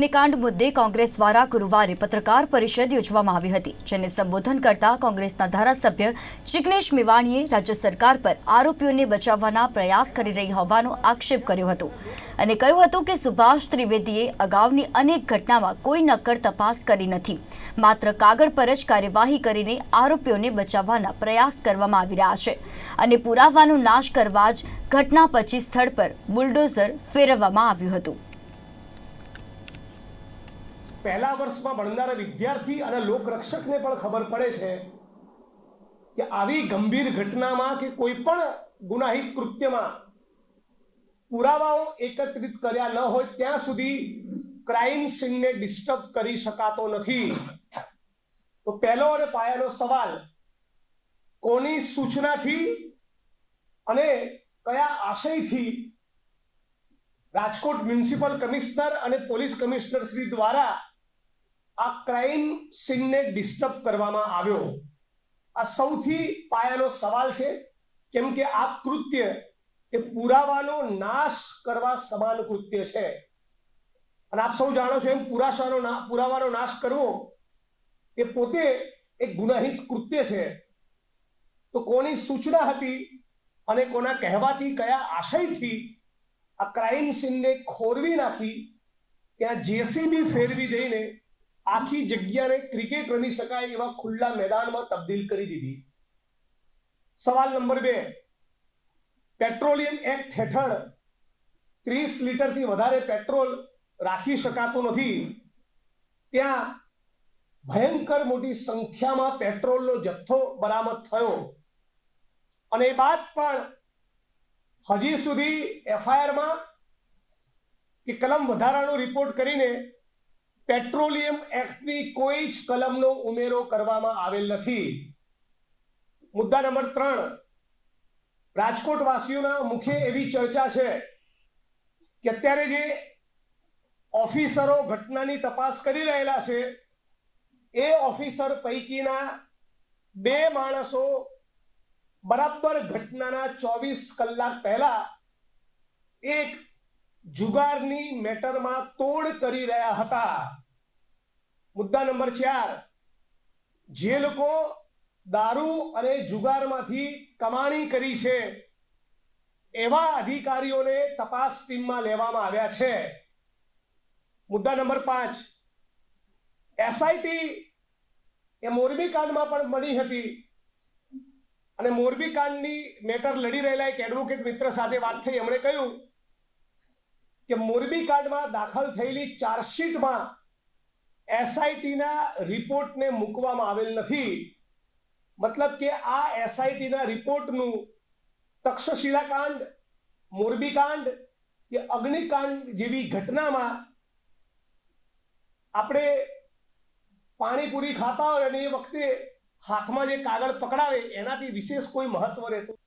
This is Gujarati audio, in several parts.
અગ્નિકાંડ મુદ્દે કોંગ્રેસ દ્વારા ગુરુવારે પત્રકાર પરિષદ યોજવામાં આવી હતી, જેને સંબોધન કરતા કોંગ્રેસના ધારાસભ્ય જિગ્નેશ મેવાણીએ રાજ્ય સરકાર પર આરોપીઓને બચાવવાના પ્રયાસ કરી રહી હોવાનો આક્ષેપ કર્યો હતો અને કહ્યું હતું કે સુભાષ ત્રિવેદીએ અગાઉની અનેક ઘટનામાં કોઈ નક્કર તપાસ કરી નથી. માત્ર કાગળ પર જ કાર્યવાહી કરીને આરોપીઓને બચાવવાના પ્રયાસ કરવામાં આવી રહ્યા છે અને પુરાવાનો નાશ કરવા જ ઘટના પછી સ્થળ પર બુલડોઝર ફેરવવામાં આવ્યું હતું. પહેલા વર્ષમાં ભણનારા વિદ્યાર્થી અને લોકરક્ષકને પણ ખબર પડે છે કે આવી ગંભીર ઘટનામાં કે કોઈ પણ ગુનાહિત કૃત્યમાં પુરાવાઓ એકત્રિત કર્યા ન હોય ત્યાં સુધી ક્રાઇમ સીનને ડિસ્ટર્બ કરી શકાતો નથી. તો પહેલો અને પાયાનો સવાલ, કોની સૂચનાથી અને કયા આશયથી રાજકોટ મ્યુનિસિપલ કમિશનર અને પોલીસ કમિશનર શ્રી દ્વારા આ ક્રાઇમ સીનને ડિસ્ટર્બ કરવામાં આવ્યો. આ સૌથી પાયાનો સવાલ છે, કેમ કે આ કૃત્ય એ પુરાવાનો નાશ કરવા સમાન કૃત્ય છે. અને આપ સૌ જાણો છો એમ પુરાશાનો પુરાવાનો નાશ કરવો એ પોતે એક ગુનાહિત કૃત્ય છે. તો કોની સૂચના હતી અને કોના કહેવાથી, કયા આશયથી આ ક્રાઇમ સીનને ખોરવી નાખી, ત્યાં જેસીબી ફેરવી દઈને આખી જગ્યાને ક્રિકેટ રમી શકાય એવા ખુલ્લા મેદાનમાં તબદીલ કરી દીધી. સવાલ નંબર બે. પેટ્રોલિયમ એક્ટ હેઠળ ત્રીસ લીટરથી વધારે પેટ્રોલ રાખી શકાતું નથી. ત્યાં ભયંકર મોટી સંખ્યામાં પેટ્રોલનો જથ્થો બરામદ થયો. અને એ બાદ પણ હજી સુધી એફઆઈઆરમાં કે કલમ વધારાનો રિપોર્ટ કરીને પેટ્રોલિયમ એક્ટની કોઈ જ કલમનો ઉમેરો કરવામાં આવેલ નથી. મુદ્દા નંબર ત્રણ. રાજકોટ વાસીઓના મુખે એવી ચર્ચા છે કે અત્યારે જે ઓફિસરો ઘટનાની તપાસ કરી રહેલા છે, એ ઓફિસર પૈકીના બે માણસો બરાબર ઘટનાના ચોવીસ કલાક પહેલા એક જુગારની મેટરમાં તોડ કરી રહ્યા હતા. મુદ્દા નંબર ચાર. જે લોકો દારૂ અને જુગારમાંથી કમાણી કરી છે, એવા અધિકારીઓને તપાસ ટીમમાં લેવામાં આવ્યા છે. મુદ્દા નંબર પાંચ. એસઆઈટી એ મોરબી કાંડમાં પણ મળી હતી. અને મોરબી કાંડની મેટર લડી રહેલા એક એડવોકેટ મિત્ર સાથે વાત થઈ. એમણે કહ્યું કે મોરબી કાંડમાં દાખલ થયેલી ચાર્જશીટમાં એસઆઈટીના રિપોર્ટને મૂકવામાં આવેલ નથી. મતલબ કે આ એસઆઈટીના રિપોર્ટનું તક્ષશિલા કાંડ મોરબી કાંડ કે અગ્નિકાંડ જેવી ઘટનામાં આપણે પાણીપુરી ખાતા હોય અને એ વખતે હાથમાં જે કાગળ પકડાવે, એનાથી વિશેષ કોઈ મહત્વ રહેતું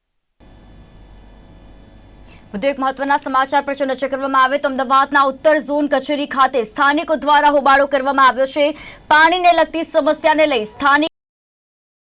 વધુ એક મહત્વના સમાચાર પર જો નજર કરવામાં આવે તો અમદાવાદના ઉત્તર ઝોન કચેરી ખાતે સ્થાનિકો દ્વારા હોબાળો કરવામાં આવ્યો છે. પાણીને લગતી સમસ્યાને લઈ સ્થાનિક